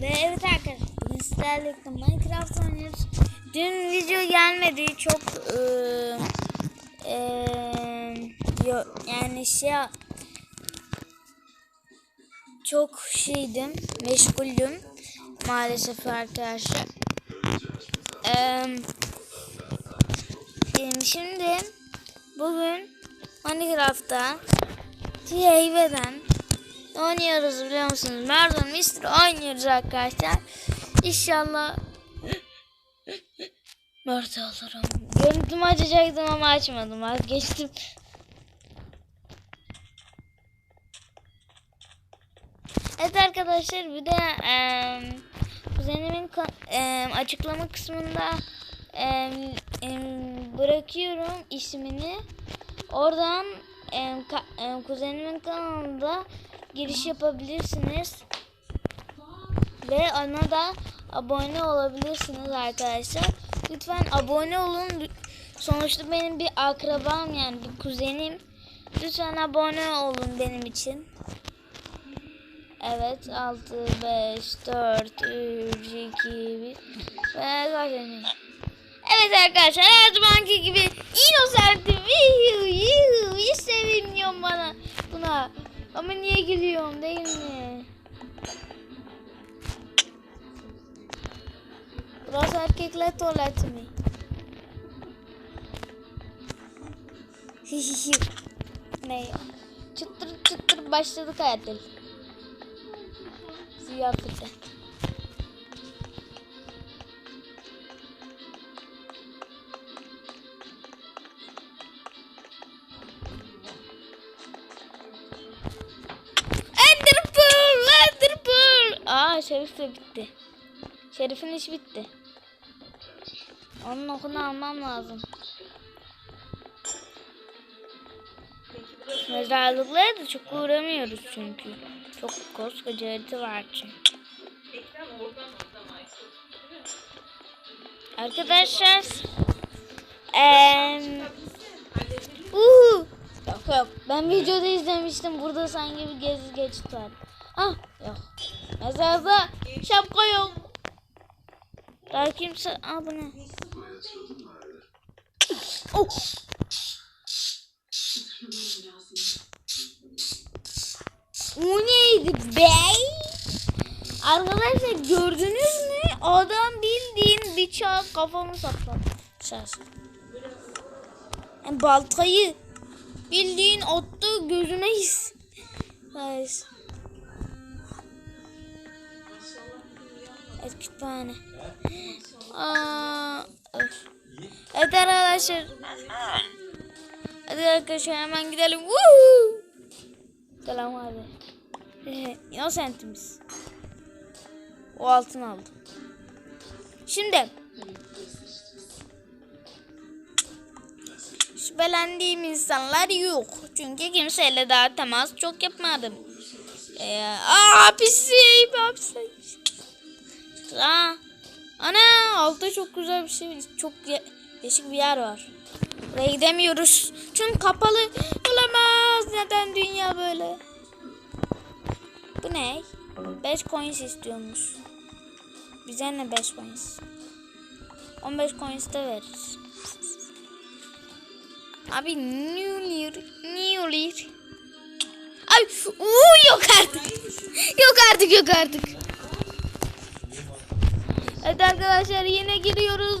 Ve evet arkadaşlar bugün sizlerle Minecraft oynuyoruz. Dün video gelmedi çok eee eee, yo- yani şey çok şeydim meşguldüm maalesef arkadaşlar. Em, şimdi bugün Minecraft'ta TV'den oynuyoruz biliyor musunuz? Mardon Mister oynuyoruz arkadaşlar. İnşallah Mörde olurum. Görüntümü açacaktım ama açmadım. Vazgeçtim. Evet arkadaşlar bir de eee kuzenimin eee, açıklama kısmında eee, eee, bırakıyorum ismini. Oradan eee, ka- eee, kuzenimin kanalında giriş yapabilirsiniz. Ve ona da abone olabilirsiniz arkadaşlar. Lütfen abone olun. Sonuçta benim bir akrabam yani bir kuzenim. Lütfen abone olun benim için. Evet 6, 5, 4, 3, 2, 1 ve zaten. Evet arkadaşlar her zamanki gibi Innocent'im. Yuhu, yuhu, Hiç sevinmiyorum bana buna. Ama niye gülüyorum değil mi? Burası erkekler tuvaleti mi? ne ya? Çıtır çıtır başladık hayatım. Ziyafete. Şerif de bitti. Şerif'in işi bitti. Onun okunu almam lazım. Mezarlıklara çok uğramıyoruz çünkü. Çok koskoca harita var çünkü. Arkadaşlar uhu. Yok yok ben videoda izlemiştim burada sanki bir gezi geçit var. Ah yok. Mezarda şapka yok. Daha kimse... Ne? Oh. O neydi be? Arkadaşlar gördünüz mü? Adam bildiğin bıçağı kafamı saplamış. Yani baltayı bildiğin attı gözüme his. Hayır. Evet kütüphane. Aa, öf. Evet arkadaşlar. Hadi arkadaşlar hemen gidelim. Woo! Selam abi. Innocent'imiz. O altın aldım. Şimdi. Şüphelendiğim insanlar yok. Çünkü kimseyle daha temas çok yapmadım. Ee, aa pisliğim hapse. Aa, ana altta çok güzel bir şey. Çok ye- değişik bir yer var. Buraya gidemiyoruz. Çünkü kapalı. Olamaz. Neden dünya böyle? Bu ne? 5 coins istiyormuş. Bize ne 5 coins? 15 coins de veririz. Abi new year, new year. Ay, uuu yok artık. Yok artık, yok artık. Evet arkadaşlar yine giriyoruz.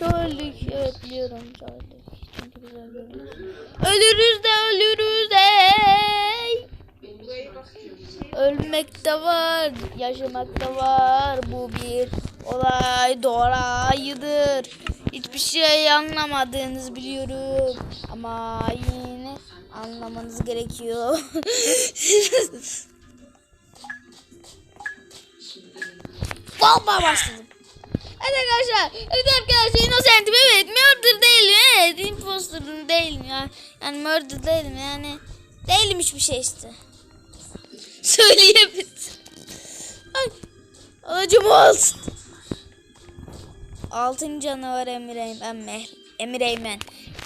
Öldük. Evet biliyorum. Öldük. Çünkü biz ölüyoruz. Ölürüz de ölürüz de. Ölmek de var. Yaşamak da var. Bu bir olay dolayıdır. Hiçbir şey anlamadığınızı biliyorum. Ama yine anlamanız gerekiyor. Bomba başladım. Arkadaşlar. Evet arkadaşlar Innocent'im evet. Murder değilim. Evet. Imposter'ım değilim ya. Yani murder değilim yani. Değilim hiçbir şey işte. Söyleyemedim. Ay. Acım olsun. Altın canavar Emir Eymen. Meh- Emir Eymen.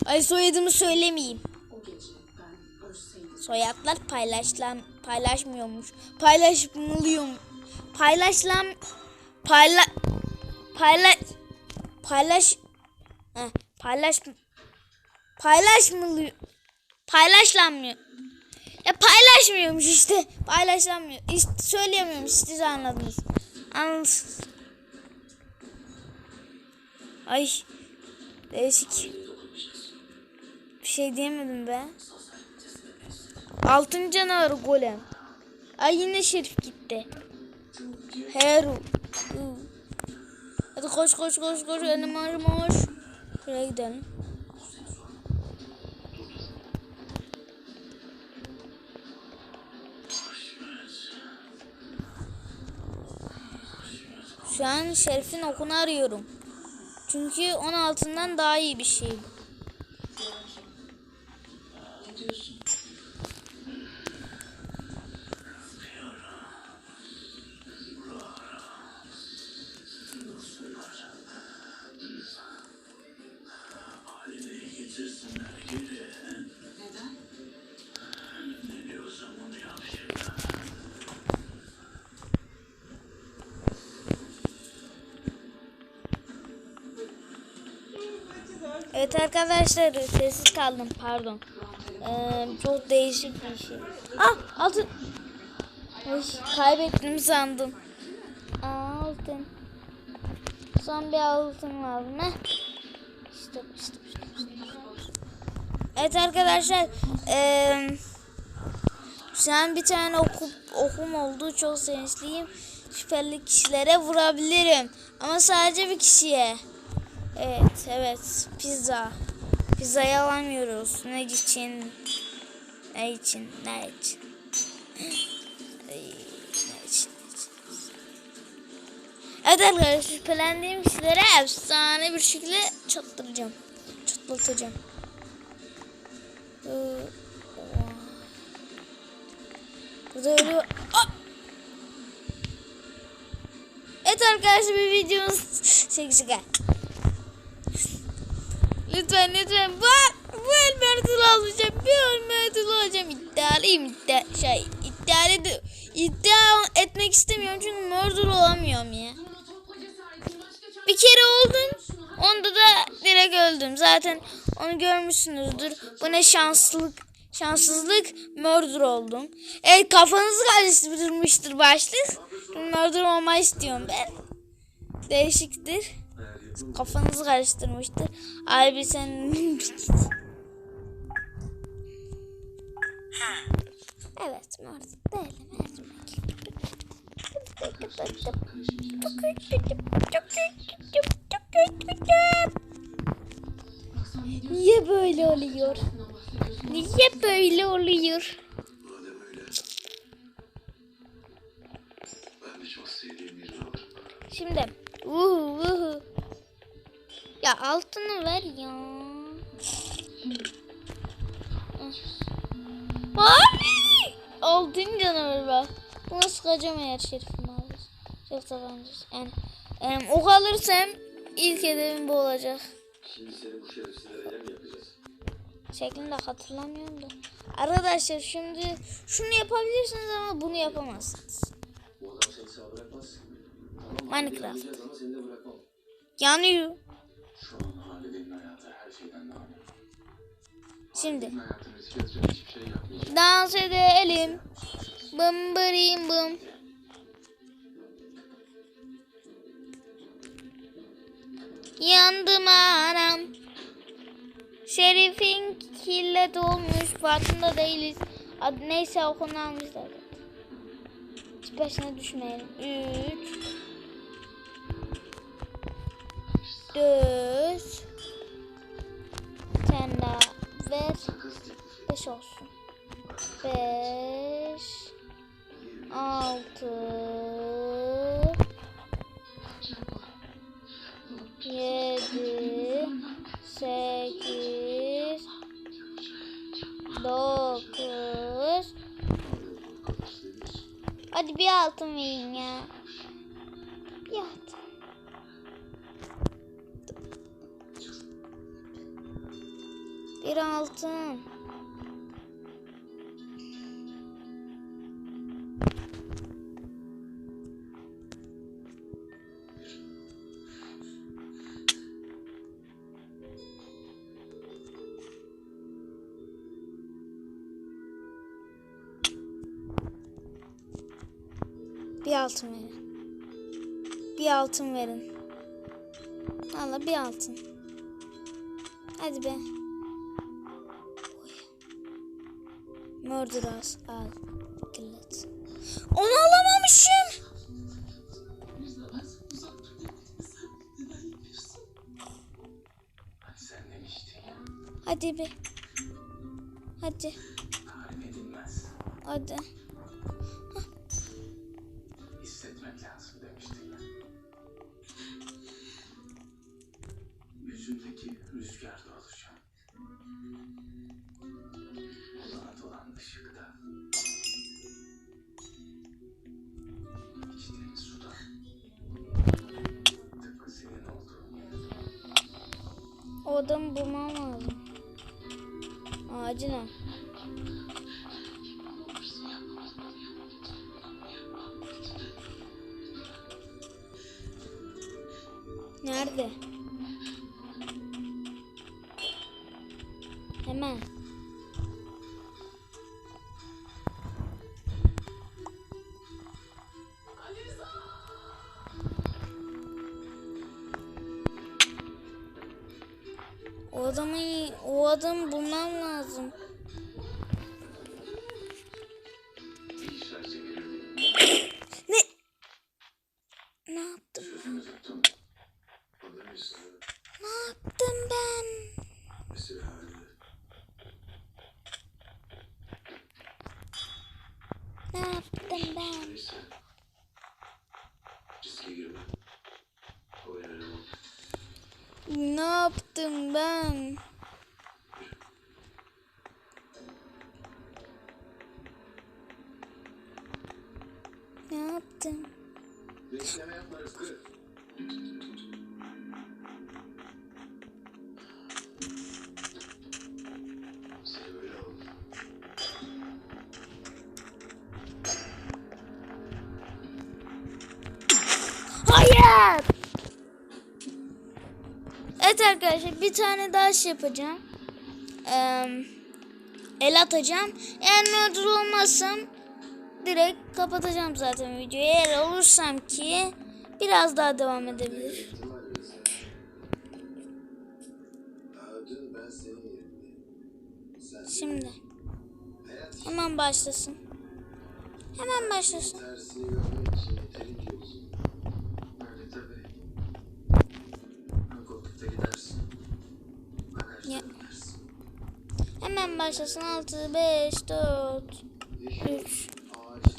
Ay soyadımı söylemeyeyim. Soyadlar paylaşlan paylaşmıyormuş. Paylaşmalıyım. Paylaşlan payla paylaş paylaş Heh, paylaş paylaşmıyor paylaşlanmıyor. Ya paylaşmıyormuş işte. Paylaşlanmıyor. İşte söyleyemiyormuş. Siz anladınız. Anladınız. Ay. Değişik. Bir şey diyemedim be. Altın canavarı golem. Ay yine şerif gitti. Heru. Hadi koş koş koş koş. Önüm önüm koş. Şuraya gidelim. Şu an Şerif'in okunu arıyorum. Çünkü 16'dan daha iyi bir şey. Evet arkadaşlar sessiz kaldım pardon. Ee, çok değişik bir şey. Ah altın. Ay, kaybettim sandım. Aa, altın. Son bir altın lazım. Heh. İşte, işte, işte, işte. Evet arkadaşlar. eee şu an bir tane oku, okum oldu. Çok sevinçliyim. Şüpheli kişilere vurabilirim. Ama sadece bir kişiye. Evet, evet. Pizza. Pizzayı alamıyoruz. Ne için? Ne için? Ne için? Evet arkadaşlar şüphelendiğim kişilere efsane bir şekilde. Çatlatacağım. Oha. Burada. Ah! Evet arkadaşlar bir videomuz şaka. Lütfen lütfen bu, bu el Mert'il alacağım. Bir el Mert'il alacağım. İddialıyım. Iddia, şey, iddialı de, iddia etmek istemiyorum çünkü murder olamıyorum ya. Bir kere oldum. Onda da direkt öldüm. Zaten onu görmüşsünüzdür. Bu ne şanslılık. Şanssızlık murder oldum. Evet kafanızı karıştırmıştır başlık. Murder olmayı istiyorum ben. Değişiktir. Kafanızı karıştırmıştır. Abi sen... evet değilim mercimek. Niye böyle oluyor? Niye böyle oluyor? Altın canavarı bak. Buna sıkacağım eğer şerifimi alır. Şerif tabancası. Yani, yani ok alırsam ilk hedefim bu olacak. Şimdi seni bu şerefsizlere yem yapacağız. Şeklini de hatırlamıyorum da. Arkadaşlar şimdi şunu yapabilirsiniz ama bunu yapamazsınız. Bu adam seni sağ bırakmaz. Tamam, Minecraft. Ama seni de bırakmam. Yanıyor. Şu an Halide'nin hayatı her şeyden daha önemli. Şimdi Senin hayatını dans edelim. Bım bırım bım. Yandım anam. Şerif'in kille dolmuş. Farkında değiliz. Adı neyse okunu almışlar. Hiç peşine düşmeyelim. 3 4 Hadi bir altın verin ya. Bir altın. Bir altın. Bir altın verin. Bir altın verin. Valla bir altın. Hadi be. Oy. Murderous al. Killet. Onu alamamışım. Hadi be. Hadi. Hadi. O adamı bulmam lazım. Acilen. Nerede? Hemen. O adamı Ne yaptım? Hayır! Evet arkadaşlar bir tane daha şey yapacağım. Ee, el atacağım. Eğer mevcut olmazsam direkt kapatacağım zaten videoyu. Eğer olursam ki biraz daha devam edebilir. Şimdi hemen başlasın. Hemen başlasın. Ya. Hemen başlasın. 6, 5, 4, 3,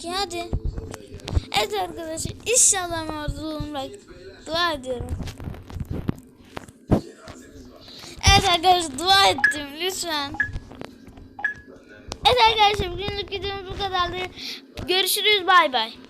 2 hadi. Evet arkadaşlar inşallah olurum. Bak, dua ediyorum. Evet arkadaşlar dua ettim lütfen. Evet arkadaşlar bugünlük videomuz bu kadardı. Görüşürüz bay bay.